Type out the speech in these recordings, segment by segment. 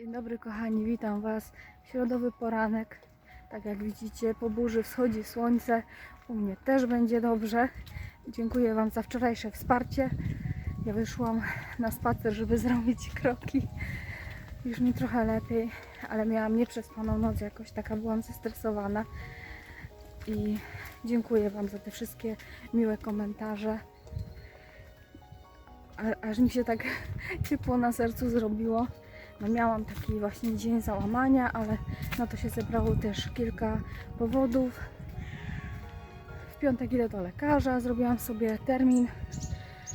Dzień dobry kochani, witam Was. Środowy poranek. Tak jak widzicie, po burzy wschodzi słońce. U mnie też będzie dobrze. Dziękuję Wam za wczorajsze wsparcie. Ja wyszłam na spacer, żeby zrobić kroki. Już mi trochę lepiej, ale miałam nieprzespaną noc, jakoś taka byłam zestresowana. I dziękuję Wam za te wszystkie miłe komentarze. A, aż mi się tak ciepło na sercu zrobiło. No miałam taki właśnie dzień załamania, ale na to się zebrało też kilka powodów. W piątek idę do lekarza, zrobiłam sobie termin.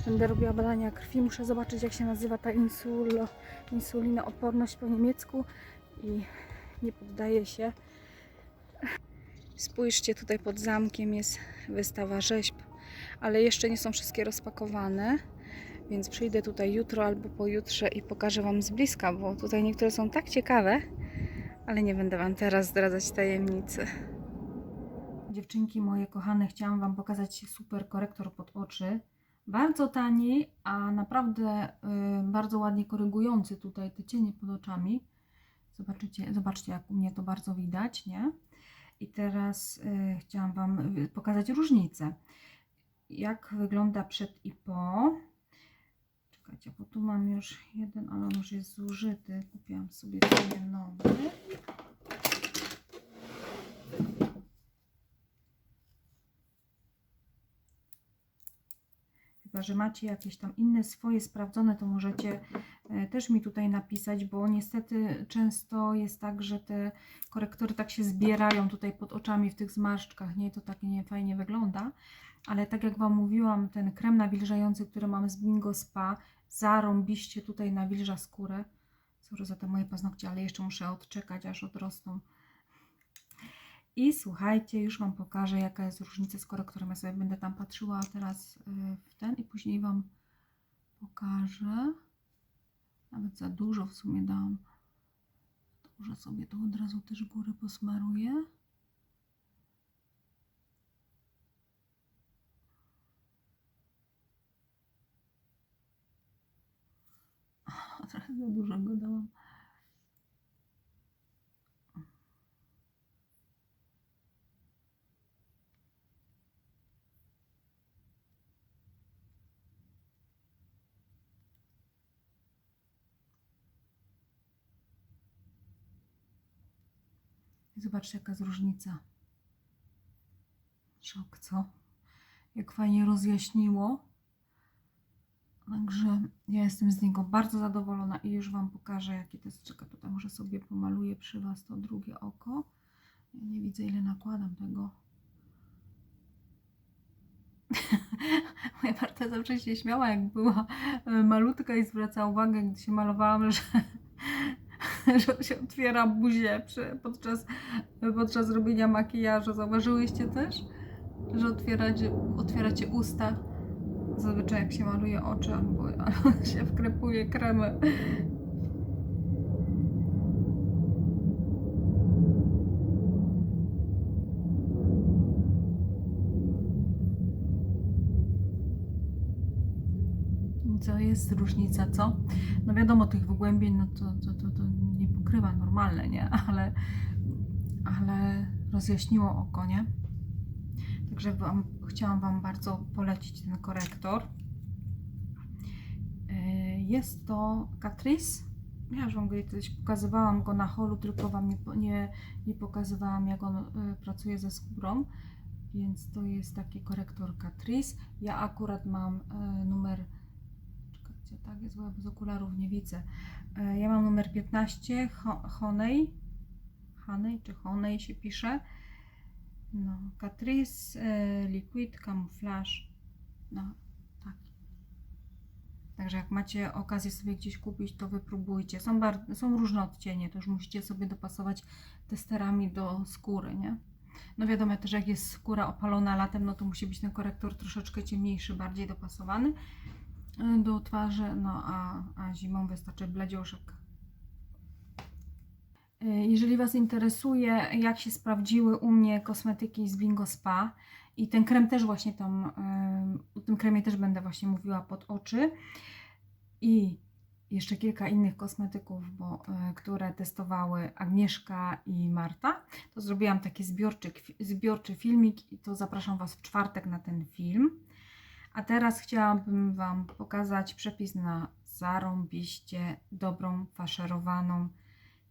Będę robiła badania krwi, muszę zobaczyć jak się nazywa ta insulo, insulinooporność po niemiecku i nie poddaję się. Spójrzcie, tutaj pod zamkiem jest wystawa rzeźb, ale jeszcze nie są wszystkie rozpakowane. Więc przyjdę tutaj jutro albo pojutrze i pokażę Wam z bliska, bo tutaj niektóre są tak ciekawe, ale nie będę Wam teraz zdradzać tajemnicy. Dziewczynki moje kochane, chciałam Wam pokazać super korektor pod oczy. Bardzo tani, a naprawdę y, bardzo ładnie korygujący tutaj te cienie pod oczami. Zobaczycie, zobaczcie, jak u mnie to bardzo widać, nie? I teraz y, chciałam Wam y, pokazać różnicę. Jak wygląda przed i po. Czekajcie, bo tu mam już jeden, ale on już jest zużyty. Kupiłam sobie sobie nowy. Chyba, że macie jakieś tam inne swoje sprawdzone, to możecie e, też mi tutaj napisać, bo niestety często jest tak, że te korektory tak się zbierają tutaj pod oczami w tych zmarszczkach, nie? To tak nie fajnie wygląda. Ale tak jak Wam mówiłam, ten krem nawilżający, który mam z Bingo Spa, zarąbiście tutaj nawilża skórę. Sorry za te moje paznokcie, ale jeszcze muszę odczekać, aż odrosną. I słuchajcie, już Wam pokażę, jaka jest różnica z korektorem. Ja sobie będę tam patrzyła teraz y, w ten i później Wam pokażę. Nawet za dużo w sumie dałam. Może sobie tu od razu też górę posmaruję. Trochę za dużo zobaczcie, jaka jest różnica. Szok, co? Jak fajnie rozjaśniło. Także ja jestem z niego bardzo zadowolona i już Wam pokażę, jaki to jest. Czekaj, tutaj może sobie pomaluję przy Was to drugie oko. Ja nie widzę, ile nakładam tego. Moja Marta zawsze się śmiała, jak była e, malutka i zwracała uwagę, gdy się malowałam, że, że się otwiera buzię przy, podczas, podczas robienia makijażu. Zauważyłyście też, że otwieracie, otwieracie usta? Zazwyczaj jak się maluje oczy albo, się wkrepuje kremy. Co jest różnica, co? No wiadomo, tych wygłębień, no to, to, to, to nie pokrywa normalne, nie? Ale, ale rozjaśniło oko, nie? Także wam, chciałam Wam bardzo polecić ten korektor. Yy, Jest to Catrice. Ja już Wam go kiedyś pokazywałam go na holu, tylko Wam nie, nie, nie pokazywałam jak on y, pracuje ze skórą. Więc to jest taki korektor Catrice. Ja akurat mam y, numer Czekajcie, tak jest, bo bez okularów nie widzę. Ja mam numer 15 Ho- Honey. Honey czy Honey się pisze. No, Catrice e, Liquid Camouflage. No, tak. Także jak macie okazję sobie gdzieś kupić, to wypróbujcie. Są, są różne odcienie, to już musicie sobie dopasować testerami do skóry, nie? No wiadomo też, jak jest skóra opalona latem, no to musi być ten korektor troszeczkę ciemniejszy, bardziej dopasowany e, do twarzy, no a, a zimą wystarczy bladzioszek. Y, Jeżeli Was interesuje, jak się sprawdziły u mnie kosmetyki z Bingo Spa i ten krem też właśnie tam, y, o tym kremie też będę właśnie mówiła pod oczy i jeszcze kilka innych kosmetyków, bo, e, które testowały Agnieszka i Marta. To zrobiłam taki zbiorczy, zbiorczy filmik i to zapraszam Was w czwartek na ten film. A teraz chciałabym Wam pokazać przepis na zarąbiście dobrą, faszerowaną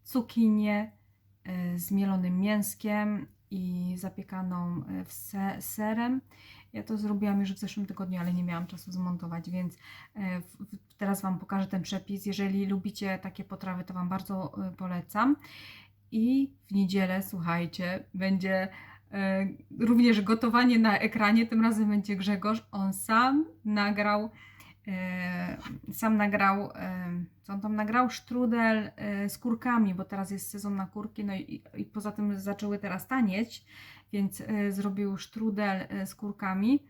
cukinię e, z mielonym mięskiem i zapiekaną e, serem. Ja to zrobiłam już w zeszłym tygodniu, ale nie miałam czasu zmontować, więc e, teraz Wam pokażę ten przepis. Jeżeli lubicie takie potrawy, to Wam bardzo polecam. I w niedzielę, słuchajcie, będzie również gotowanie na ekranie. Tym razem będzie Grzegorz. On sam nagrał, sam nagrał, e, co on tam nagrał? Sztrudel e, z kurkami, bo teraz jest sezon na kurki, no i, i poza tym zaczęły teraz tanieć, więc zrobił sztrudel z kurkami.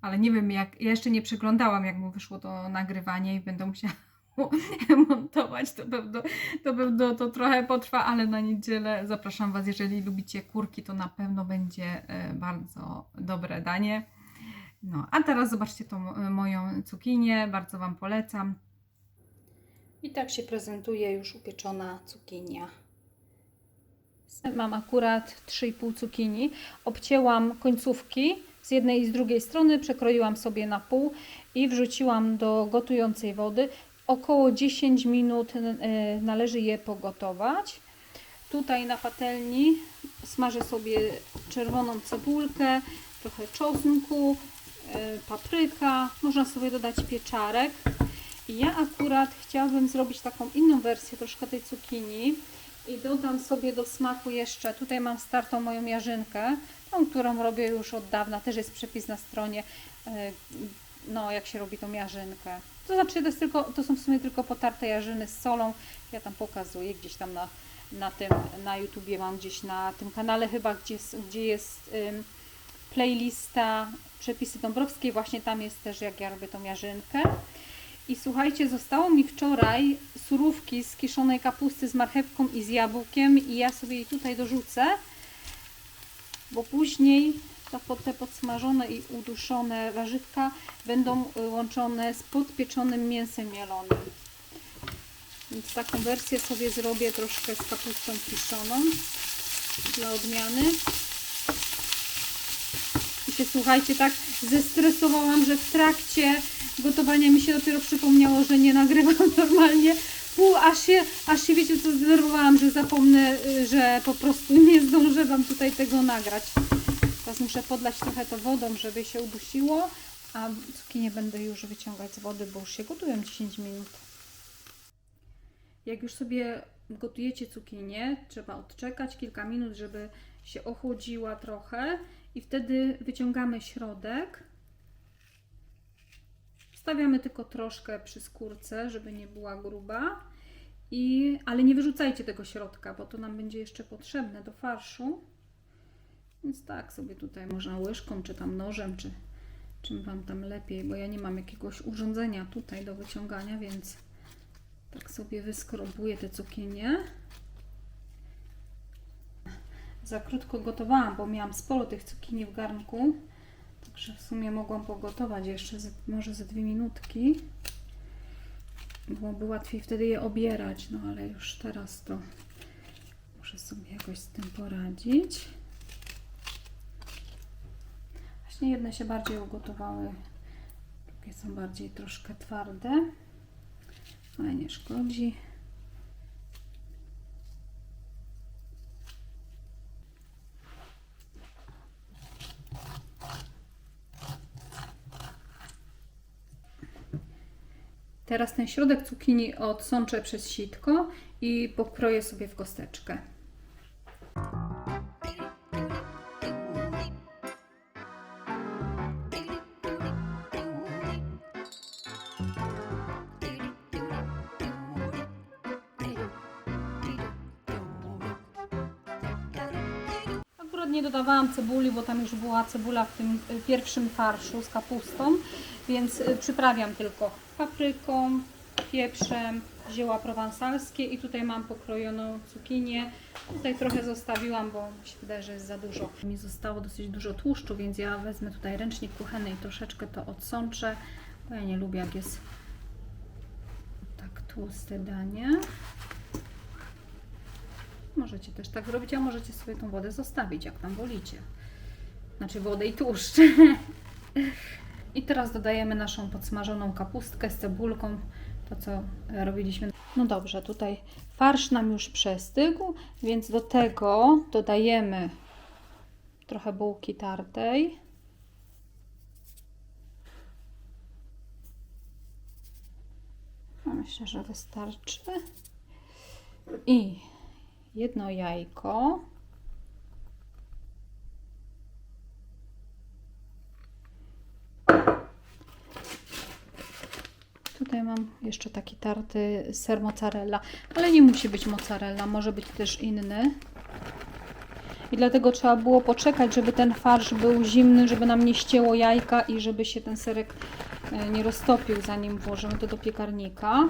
Ale nie wiem, jak. Ja jeszcze nie przeglądałam, jak mu wyszło to nagrywanie i będę musiała montować. To pewno, to pewno to trochę potrwa, ale na niedzielę zapraszam Was. Jeżeli lubicie kurki, to na pewno będzie bardzo dobre danie. No, a teraz zobaczcie tą e, moją cukinię. Bardzo Wam polecam. I tak się prezentuje już upieczona cukinia. Mam akurat 3,5 cukinii. Obcięłam końcówki z jednej i z drugiej strony, przekroiłam sobie na pół i wrzuciłam do gotującej wody. Około 10 minut e, należy je pogotować. Tutaj na patelni smażę sobie czerwoną cebulkę, trochę czosnku, papryka. Można sobie dodać pieczarek. Ja akurat chciałabym zrobić taką inną wersję troszkę tej cukinii i dodam sobie do smaku jeszcze, tutaj mam startą moją jarzynkę, tą, którą robię już od dawna, też jest przepis na stronie, e, no jak się robi tą jarzynkę. To znaczy to, jest tylko, to są w sumie tylko potarte jarzyny z solą, ja tam pokazuję gdzieś tam na, na tym, na YouTubie mam gdzieś na tym kanale chyba, gdzie, gdzie jest playlista przepisy Dąbrowskiej, właśnie tam jest też jak ja robię tą jarzynkę. I słuchajcie, zostało mi wczoraj surówki z kiszonej kapusty z marchewką i z jabłkiem i ja sobie jej tutaj dorzucę, bo później to te podsmażone i uduszone warzywka będą y, łączone z podpieczonym mięsem mielonym. Więc taką wersję sobie zrobię troszkę z kapustą kiszoną dla odmiany. Się słuchajcie, tak zestresowałam, że w trakcie gotowania mi się dopiero przypomniało, że nie nagrywam normalnie. Pół, aż się, aż się wiecie co zdenerwowałam, że zapomnę, y, że po prostu nie zdążę Wam tutaj tego nagrać. Teraz muszę podlać trochę to wodą, żeby się udusiło, a cukinie będę już wyciągać z wody, bo już się gotują 10 minut. Jak już sobie gotujecie cukinię, trzeba odczekać kilka minut, żeby się ochłodziła trochę i wtedy wyciągamy środek. Wstawiamy tylko troszkę przy skórce, żeby nie była gruba. I, ale nie wyrzucajcie tego środka, bo to nam będzie jeszcze potrzebne do farszu. Więc tak sobie tutaj można łyżką, czy tam nożem, czy czym Wam tam lepiej, bo ja nie mam jakiegoś urządzenia tutaj do wyciągania, więc tak sobie wyskrobuję te cukinie. Za krótko gotowałam, bo miałam sporo tych cukinii w garnku. Także w sumie mogłam pogotować jeszcze ze, może ze dwie minutki. Byłoby łatwiej wtedy je obierać, no ale już teraz to muszę sobie jakoś z tym poradzić. Właśnie jedne się bardziej ugotowały, drugie są bardziej troszkę twarde, ale nie szkodzi. Teraz ten środek cukinii odsączę przez sitko i pokroję sobie w kosteczkę. Nie dodawałam cebuli, bo tam już była cebula w tym y, pierwszym farszu z kapustą, więc y, przyprawiam tylko papryką, pieprzem, zioła prowansalskie i tutaj mam pokrojoną cukinię. Tutaj trochę zostawiłam, bo mi się wydaje, że jest za dużo. Mi zostało dosyć dużo tłuszczu, więc ja wezmę tutaj ręcznik kuchenny i troszeczkę to odsączę, bo ja nie lubię jak jest tak tłuste danie. Możecie też tak zrobić, a możecie sobie tą wodę zostawić, jak tam wolicie. Znaczy wodę i tłuszcz. I teraz dodajemy naszą podsmażoną kapustkę z cebulką, to co robiliśmy. No dobrze, tutaj farsz nam już przestygł, więc do tego dodajemy trochę bułki tartej. No, Myślę, że wystarczy. I jedno jajko. Tutaj mam jeszcze taki tarty ser mozzarella, ale nie musi być mozzarella, może być też inny. I dlatego trzeba było poczekać, żeby ten farsz był zimny, żeby nam nie ścięło jajka i żeby się ten serek e, nie roztopił, zanim włożymy to do piekarnika.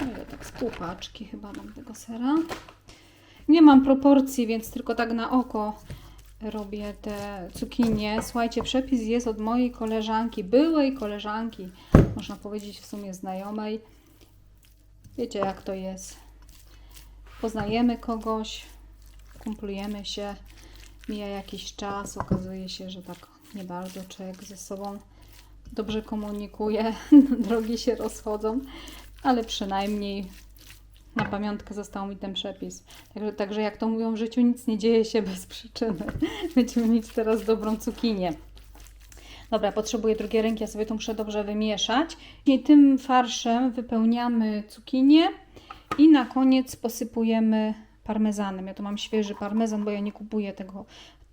No ile tak z pół paczki chyba dam tego sera. Nie mam proporcji, więc tylko tak na oko robię te cukinie. Słuchajcie, przepis jest od mojej koleżanki, byłej koleżanki, można powiedzieć w sumie znajomej. Wiecie jak to jest. Poznajemy kogoś, kumplujemy się, mija jakiś czas, okazuje się, że tak nie bardzo człowiek ze sobą dobrze komunikuje, drogi się rozchodzą, ale przynajmniej na pamiątkę został mi ten przepis. Także, także jak to mówią w życiu, nic nie dzieje się bez przyczyny. Będziemy mieć teraz dobrą cukinię. Dobra, potrzebuję drugiej ręki, ja sobie to muszę dobrze wymieszać. I tym farszem wypełniamy cukinię i na koniec posypujemy parmezanem. Ja tu mam świeży parmezan, bo ja nie kupuję tego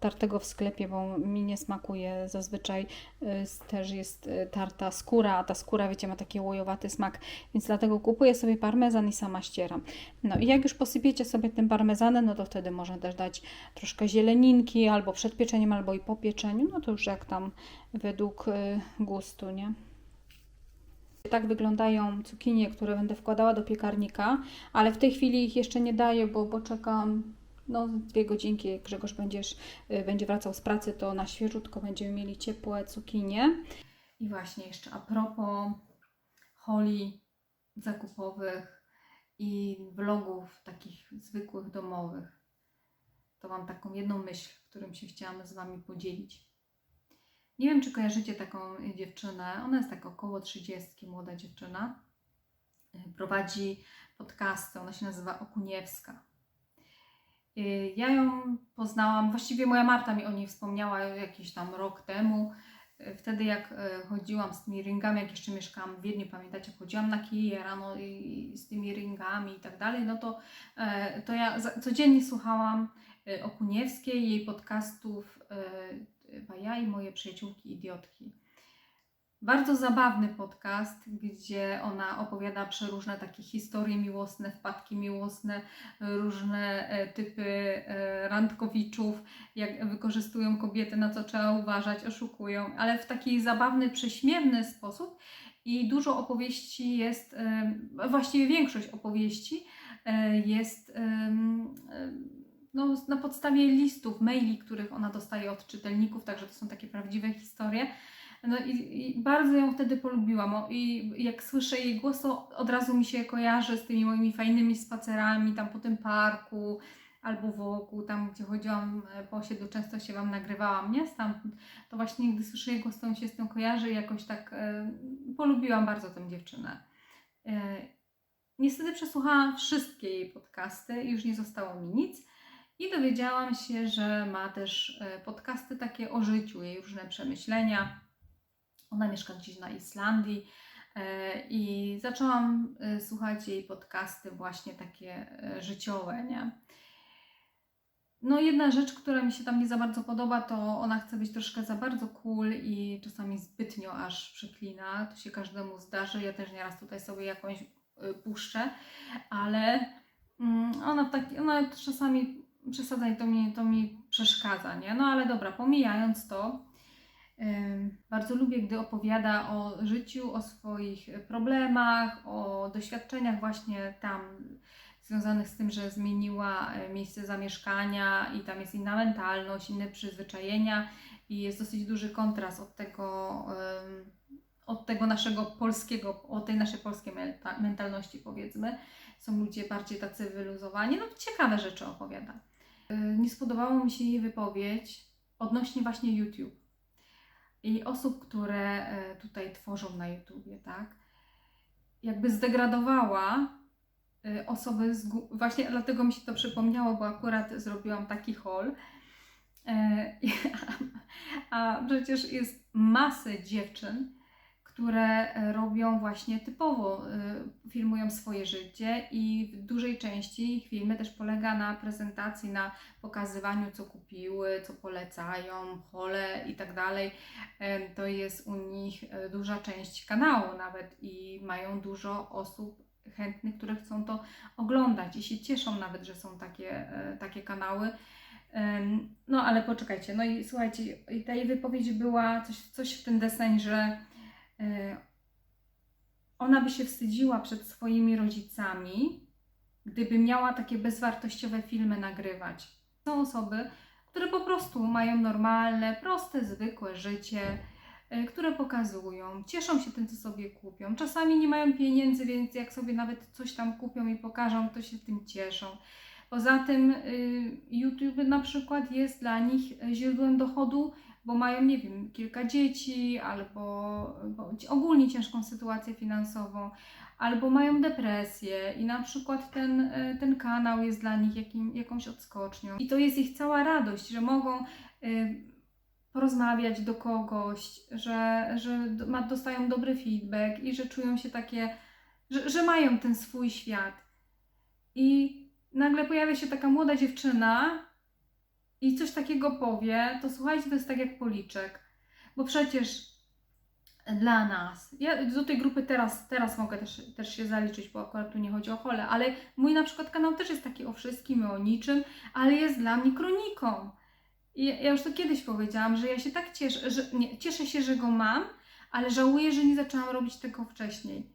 tartego w sklepie, bo mi nie smakuje. Zazwyczaj y, też jest y, tarta skóra, a ta skóra, wiecie, ma taki łojowaty smak, więc dlatego kupuję sobie parmezan i sama ścieram. No i jak już posypiecie sobie tym parmezanem, no to wtedy można też dać troszkę zieleninki, albo przed pieczeniem, albo i po pieczeniu, no to już jak tam według y, gustu, nie? Tak wyglądają cukinie, które będę wkładała do piekarnika, ale w tej chwili ich jeszcze nie daję, bo, bo czekam no, dwie godzinki. Jak Grzegorz będziesz, y, będzie wracał z pracy, to na świeżutko będziemy mieli ciepłe cukinie. I właśnie jeszcze a propos holi zakupowych i vlogów takich zwykłych, domowych, to mam taką jedną myśl, którym się chciałam z Wami podzielić. Nie wiem, czy kojarzycie taką dziewczynę. Ona jest tak około 30, młoda dziewczyna. Y, Prowadzi podcasty. Ona się nazywa Okuniewska. Y, Ja ją poznałam, właściwie moja Marta mi o niej wspomniała jakiś tam rok temu. Y, Wtedy jak y, chodziłam z tymi ringami, jak jeszcze mieszkałam w Wiedniu, pamiętacie, chodziłam na kije rano i, z tymi ringami i tak dalej, no to, e, to ja codziennie słuchałam Okuniewskiej, jej podcastów y, chyba ja i moje przyjaciółki idiotki. Bardzo zabawny podcast, gdzie ona opowiada przeróżne takie historie miłosne, wpadki miłosne, różne e, typy e, randkowiczów, jak wykorzystują kobiety, na co trzeba uważać, oszukują, ale w taki zabawny, prześmiewny sposób. I dużo opowieści jest, e, właściwie większość opowieści jest no, na podstawie listów, maili, których ona dostaje od czytelników, także to są takie prawdziwe historie. No i, i bardzo ją wtedy polubiłam. O, I jak słyszę jej głos, to od razu mi się kojarzy z tymi moimi fajnymi spacerami tam po tym parku albo wokół, tam gdzie chodziłam e, po osiedlu, często się Wam nagrywałam, nie? Stamtąd. To właśnie gdy słyszę jej głos, to mi się z tym kojarzy i jakoś tak e, polubiłam bardzo tę dziewczynę. E, niestety przesłuchałam wszystkie jej podcasty i już nie zostało mi nic. I dowiedziałam się, że ma też podcasty takie o życiu, jej różne przemyślenia. Ona mieszka gdzieś na Islandii e, i zaczęłam e, słuchać jej podcasty właśnie takie e, życiowe, nie? No jedna rzecz, która mi się tam nie za bardzo podoba, to ona chce być troszkę za bardzo cool i czasami zbytnio aż przeklina. To się każdemu zdarzy. Ja też nieraz tutaj sobie jakąś puszczę, ale mm, ona, w taki, ona czasami przesadza i to mi, to mi przeszkadza, nie? No ale dobra, pomijając to, bardzo lubię, gdy opowiada o życiu, o swoich problemach, o doświadczeniach właśnie tam związanych z tym, że zmieniła e, miejsce zamieszkania i tam jest inna mentalność, inne przyzwyczajenia i jest dosyć duży kontrast od tego, od tego naszego polskiego, od tej naszej polskiej menta- mentalności powiedzmy. Są ludzie bardziej tacy wyluzowani, no ciekawe rzeczy opowiada. Y, Nie spodobało mi się jej wypowiedź odnośnie właśnie YouTube i osób, które e, tutaj tworzą na YouTubie, tak? Jakby zdegradowała y, osoby, z, właśnie dlatego mi się to przypomniało, bo akurat zrobiłam taki haul. E, A przecież jest masę dziewczyn, które e, robią właśnie typowo, y, filmują swoje życie i w dużej części ich filmy też polega na prezentacji, na pokazywaniu, co kupiły, co polecają, hole i tak dalej. E, To jest u nich e, duża część kanału nawet i mają dużo osób chętnych, które chcą to oglądać i się cieszą nawet, że są takie, e, takie kanały. No ale poczekajcie, no i słuchajcie, jej wypowiedź była coś, coś w ten deseń, że e, ona by się wstydziła przed swoimi rodzicami, gdyby miała takie bezwartościowe filmy nagrywać. Są osoby, które po prostu mają normalne, proste, zwykłe życie, e, które pokazują, cieszą się tym, co sobie kupią. Czasami nie mają pieniędzy, więc jak sobie nawet coś tam kupią i pokażą, to się tym cieszą. Poza tym y, YouTube na przykład jest dla nich źródłem dochodu, bo mają, nie wiem, kilka dzieci, albo ogólnie ciężką sytuację finansową, albo mają depresję i na przykład ten, y, ten kanał jest dla nich jakim, jakąś odskocznią. I to jest ich cała radość, że mogą y, porozmawiać do kogoś, że, że dostają dobry feedback i że czują się takie, że, że mają ten swój świat. I nagle pojawia się taka młoda dziewczyna i coś takiego powie, to słuchajcie, to jest tak jak policzek. Bo przecież dla nas, ja do tej grupy teraz, teraz mogę też, też się zaliczyć, bo akurat tu nie chodzi o chole, ale mój na przykład kanał też jest taki o wszystkim o niczym, ale jest dla mnie kroniką. I ja już to kiedyś powiedziałam, że ja się tak cieszę, że nie, cieszę się, że go mam, ale żałuję, że nie zaczęłam robić tego wcześniej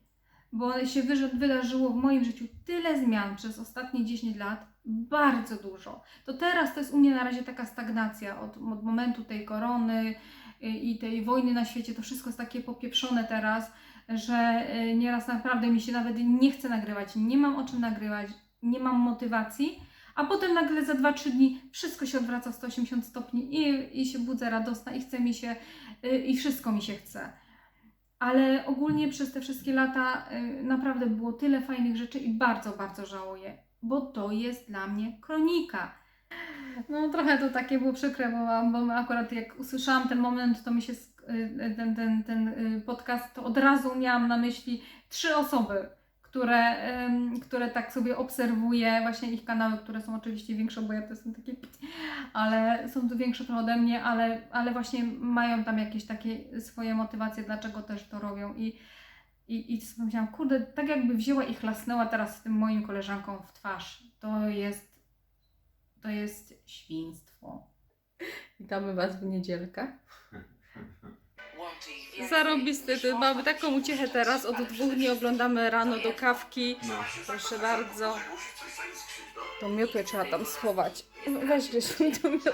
bo się wydarzyło w moim życiu tyle zmian przez ostatnie 10 lat, bardzo dużo. To teraz to jest u mnie na razie taka stagnacja od, od momentu tej korony y, i tej wojny na świecie. To wszystko jest takie popieprzone teraz, że y, nieraz naprawdę mi się nawet nie chce nagrywać, nie mam o czym nagrywać, nie mam motywacji. A potem nagle za 2-3 dni wszystko się odwraca 180 stopni i, i się budzę radosna i chce mi się, y, i wszystko mi się chce. Ale ogólnie przez te wszystkie lata naprawdę było tyle fajnych rzeczy i bardzo, bardzo żałuję, bo to jest dla mnie kronika. No trochę to takie było przykre, bo, bo akurat jak usłyszałam ten moment, to mi się y, ten, ten, ten y, podcast, to od razu miałam na myśli trzy osoby, które, które tak sobie obserwuję, właśnie ich kanały, które są oczywiście większe, bo ja to jestem takie, ale są tu większe trochę ode mnie, ale, ale właśnie mają tam jakieś takie swoje motywacje, dlaczego też to robią i i, i sobie myślałam, kurde, tak jakby wzięła i chlasnęła teraz tym moim koleżankom w twarz. To jest, to jest świństwo. Witamy Was w niedzielkę. Zarobisty, ty, mamy taką uciechę teraz. Od dwóch dni oglądamy rano do kawki. Proszę bardzo. To miotłę trzeba tam schować. Weź Grzesiu mi to miotłę.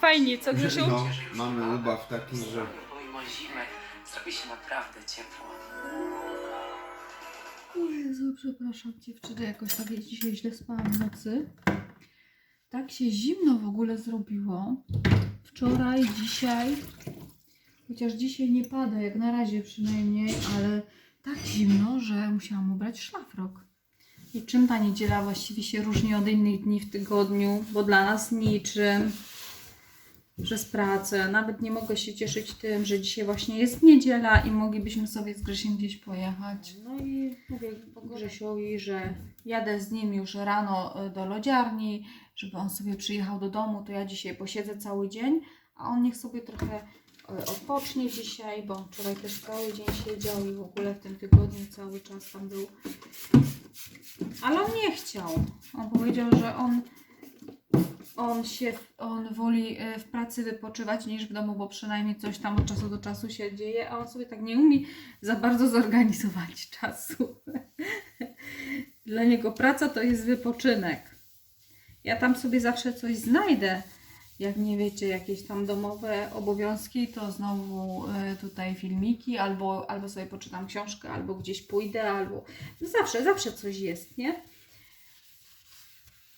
Fajnie, co Grzesiu? No, mamy ubaw taki, że Zimy zrobi się naprawdę ciepło. O Jezu, przepraszam dziewczyny, jakoś tak dzisiaj źle spałam w nocy. Tak się zimno w ogóle zrobiło. Wczoraj, dzisiaj, chociaż dzisiaj nie pada, jak na razie przynajmniej, ale tak zimno, że musiałam ubrać szlafrok. I czym ta niedziela właściwie się różni od innych dni w tygodniu? Bo dla nas niczym. Przez pracę. Nawet nie mogę się cieszyć tym, że dzisiaj właśnie jest niedziela i moglibyśmy sobie z Grzesiem gdzieś pojechać. No i mówię Grzesiowi, że jadę z nim już rano y, do lodziarni, żeby on sobie przyjechał do domu, to ja dzisiaj posiedzę cały dzień, a on niech sobie trochę y, odpocznie dzisiaj, bo wczoraj też cały dzień siedział i w ogóle w tym tygodniu cały czas tam był. Ale on nie chciał. On powiedział, że on on się, on woli e, w pracy wypoczywać niż w domu, bo przynajmniej coś tam od czasu do czasu się dzieje, a on sobie tak nie umie za bardzo zorganizować czasu. Dla niego praca to jest wypoczynek. Ja tam sobie zawsze coś znajdę, Jak nie wiecie, jakieś tam domowe obowiązki, to znowu e, tutaj filmiki, albo, albo sobie poczytam książkę, albo gdzieś pójdę, albo zawsze, zawsze coś jest, nie?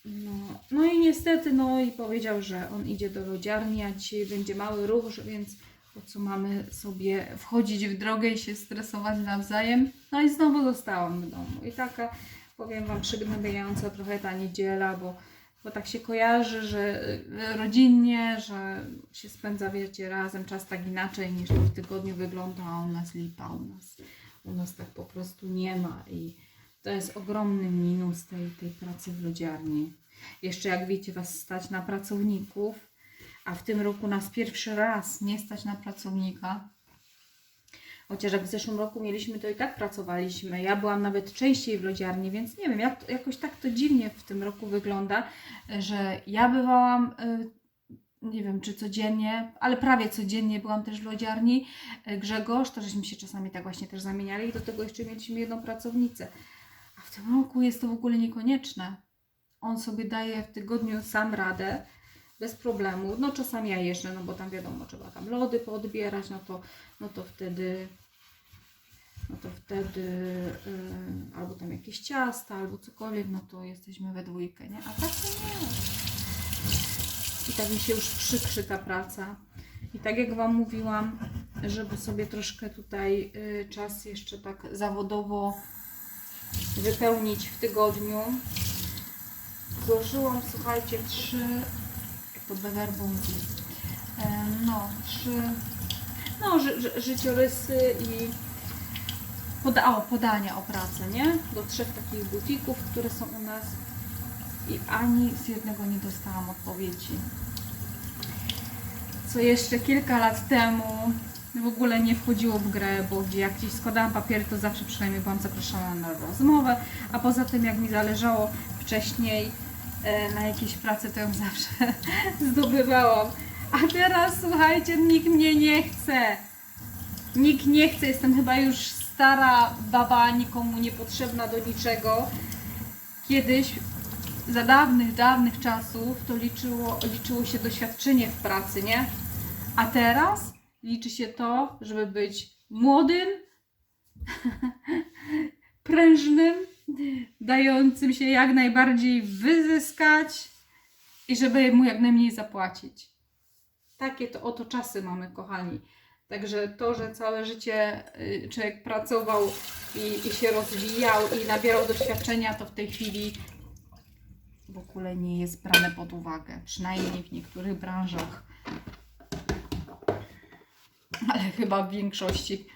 No, no i niestety, no i powiedział, że on idzie do lodziarni, a dzisiaj będzie mały ruch, więc po co mamy sobie wchodzić w drogę i się stresować nawzajem. No i znowu zostałam w domu. I taka, powiem Wam, przygnębiająca trochę ta niedziela, bo, bo tak się kojarzy, że y, rodzinnie, że się spędza, wiecie, razem czas tak inaczej niż w tygodniu wygląda, a u nas lipa, u nas, u nas tak po prostu nie ma i to jest ogromny minus tej, tej pracy w lodziarni. Jeszcze jak wiecie, Was stać na pracowników, a w tym roku nas pierwszy raz nie stać na pracownika. Chociaż jak w zeszłym roku mieliśmy, to i tak pracowaliśmy. Ja byłam nawet częściej w lodziarni, więc nie wiem, jak, jakoś tak to dziwnie w tym roku wygląda, że ja bywałam, y, nie wiem czy codziennie, ale prawie codziennie byłam też w lodziarni. Y, Grzegorz, to żeśmy się czasami tak właśnie też zamieniali i do tego jeszcze mieliśmy jedną pracownicę. W tym roku jest to w ogóle niekonieczne. On sobie daje w tygodniu sam radę bez problemu. No czasami ja jeżdżę, no bo tam wiadomo, trzeba tam lody poodbierać, no to, no to wtedy no to wtedy yy, albo tam jakieś ciasta, albo cokolwiek, no to jesteśmy we dwójkę, nie? A tak to nie. I tak mi się już przykrzy ta praca. I tak jak Wam mówiłam, żeby sobie troszkę tutaj yy, czas jeszcze tak zawodowo wypełnić w tygodniu, złożyłam, słuchajcie, trzy bewerbunki. Em, No, trzy no, ży, ży, życiorysy i poda, o, podania o pracę, nie? Do trzech takich butików, które są u nas i ani z jednego nie dostałam odpowiedzi. Co jeszcze kilka lat temu w ogóle nie wchodziło w grę, bo jak gdzieś składałam papiery, to zawsze przynajmniej byłam zaproszona na rozmowę, a poza tym jak mi zależało wcześniej e, na jakiejś pracy, to ją zawsze zdobywałam. A teraz słuchajcie, nikt mnie nie chce. Nikt nie chce, jestem chyba już stara baba, nikomu niepotrzebna do niczego. Kiedyś, za dawnych, dawnych czasów, to liczyło, liczyło się doświadczenie w pracy, nie? A teraz liczy się to, żeby być młodym, prężnym, dającym się jak najbardziej wyzyskać i żeby mu jak najmniej zapłacić. Takie to oto czasy mamy, kochani. Także to, że całe życie y, człowiek pracował i, i się rozwijał i nabierał doświadczenia, to w tej chwili w ogóle nie jest brane pod uwagę. Przynajmniej w niektórych branżach. Ale chyba w większości.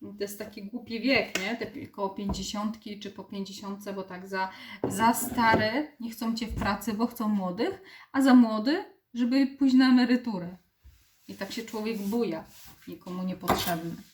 To jest taki głupi wiek, nie? Te koło 50 czy po 50, bo tak za, za stary nie chcą cię w pracy, bo chcą młodych, a za młody, żeby pójść na emeryturę. I tak się człowiek buja, nikomu niepotrzebny.